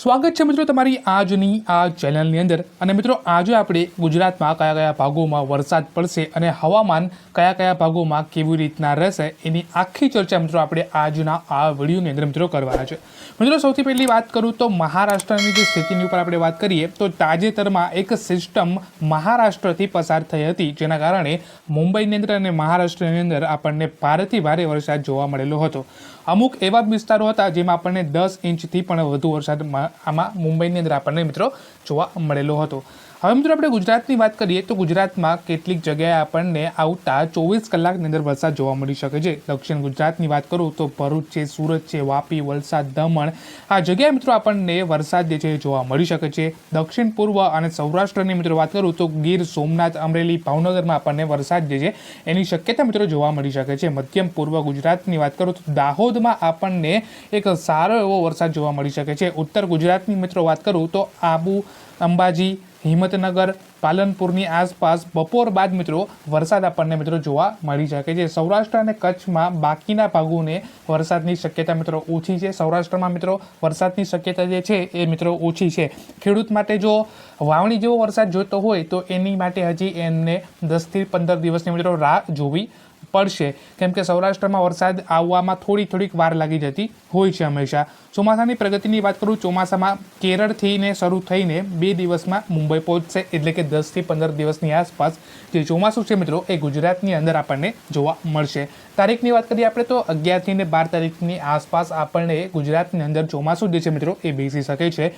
સ્વાગત છે મિત્રો તમારી આજની આ ચેનલની અંદર. અને મિત્રો, આજે આપણે ગુજરાતમાં કયા કયા ભાગોમાં વરસાદ પડશે અને હવામાન કયા કયા ભાગોમાં કેવી રીતના રહેશે એની આખી ચર્ચા મિત્રો આપણે આજના આ વિડીયોની અંદર મિત્રો કરવાના છે. મિત્રો, સૌથી પહેલી વાત કરું તો મહારાષ્ટ્રની જે સ્થિતિની ઉપર આપણે વાત કરીએ, તો તાજેતરમાં એક સિસ્ટમ મહારાષ્ટ્રથી પસાર થઈ હતી, જેના કારણે મુંબઈની અંદર અને મહારાષ્ટ્રની અંદર આપણને ભારેથી ભારે વરસાદ જોવા મળેલો હતો. અમુક એવા વિસ્તારો હતા જેમાં આપણને દસ ઇંચથી પણ વધુ વરસાદ આમાં મુંબઈની અંદર આપણને મિત્રો જોવા મળેલો હતો. હવે મિત્રો આપણે ગુજરાતની વાત કરીએ તો ગુજરાતમાં કેટલીક જગ્યાએ આપણને આવતા ચોવીસ કલાકની અંદર વરસાદ જોવા મળી શકે છે. દક્ષિણ ગુજરાતની વાત કરું તો ભરૂચ છે, સુરત છે, વાપી, વલસાડ, દમણ આ જગ્યાએ મિત્રો આપણને વરસાદ જે છે જોવા મળી શકે છે. દક્ષિણ પૂર્વ અને સૌરાષ્ટ્રની મિત્રો વાત કરું તો ગીર, સોમનાથ, અમરેલી, ભાવનગરમાં આપણને વરસાદ જે છે એની શક્યતા મિત્રો જોવા મળી શકે છે. મધ્યમ પૂર્વ ગુજરાતની વાત કરું તો દાહોદમાં આપણને એક સારો એવો વરસાદ જોવા મળી શકે છે. ઉત્તર ગુજરાતની મિત્રો વાત કરું તો આબુ, અંબાજી હિંમતનગર પાલનપુરની આસપાસ બપોર બાદ મિત્રો વરસાદ આપણને મિત્રો જોવા મળી શકે છે. સૌરાષ્ટ્ર અને કચ્છમાં બાકીના ભાગોને વરસાદની શક્યતા મિત્રો ઓછી છે. સૌરાષ્ટ્રમાં મિત્રો વરસાદની શક્યતા જે છે એ મિત્રો ઓછી છે. ખેડૂત માટે જો વાવણી જેવો વરસાદ જોતો હોય તો એની માટે હજી એમને દસથી પંદર દિવસની મિત્રો રાહ જોવી પડશે. કેમ કે સૌરાષ્ટ્રમાં વરસાદ આવવામાં થોડી થોડીક વાર લાગી જતી હોય છે હંમેશા. ચોમાસાની પ્રગતિની વાત કરું, ચોમાસામાં કેરળથીને શરૂ થઈને બે દિવસમાં મુંબઈ પહોંચશે એટલે કે દસથી પંદર દિવસની આસપાસ જે ચોમાસું છે મિત્રો, એ ગુજરાતની અંદર આપણને જોવા મળશે. તારીખની વાત કરીએ આપણે તો અગિયારથી ને બાર તારીખની આસપાસ આપણને ગુજરાતની અંદર ચોમાસું જે છે મિત્રો, એ બેસી શકે છે.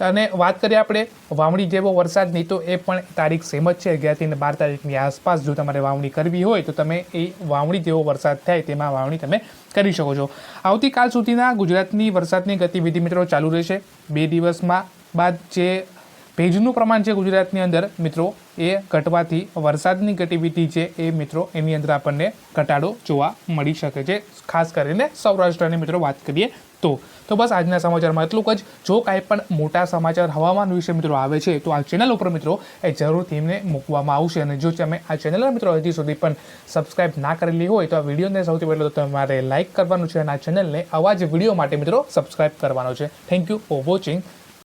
અને વાત કરીએ આપણે વાવણી જેવો વરસાદની, તો એ પણ તારીખ સેમ જ છે. અગિયારથી ને બાર તારીખની આસપાસ જો તમારે વાવણી કરવી હોય, તો તમે એ વાવણી જેવો વરસાદ થાય, તેમાં વાવણી તમે કરી શકો છો. આવતીકાલ સુધીના ગુજરાતની વરસાદની ગતિવિધિ મિત્રો ચાલુ રહેશે. બે દિવસમાં બાદ જે ભેજનું પ્રમાણ છે ગુજરાતની અંદર, મિત્રો, એ ઘટવાથી વરસાદની ગતિવિધિ છે એ, મિત્રો, એની અંદર આપણને ઘટાડો જોવા મળી શકે છે. ખાસ કરીને સૌરાષ્ટ્રની, મિત્રો, વાત કરીએ તો. તો બસ આજના સમાચારમાં એટલું જ. જો કાંઈ પણ મોટા સમાચાર હવામાન વિશે, મિત્રો, આવે છે, તો આ ચેનલ ઉપર, મિત્રો, એ જરૂરથી એમને મૂકવામાં આવશે. અને જો તમે આ ચેનલના મિત્રો, હજી સુધી પણ સબસ્ક્રાઇબ ના કરેલી હોય, તો આ વિડીયોને સૌથી પહેલાં તો તમારે લાઇક કરવાનું છે અને આ ચેનલને આવા જ વીડિયો માટે, મિત્રો, સબસ્ક્રાઇબ કરવાનો છે. Thank you for watching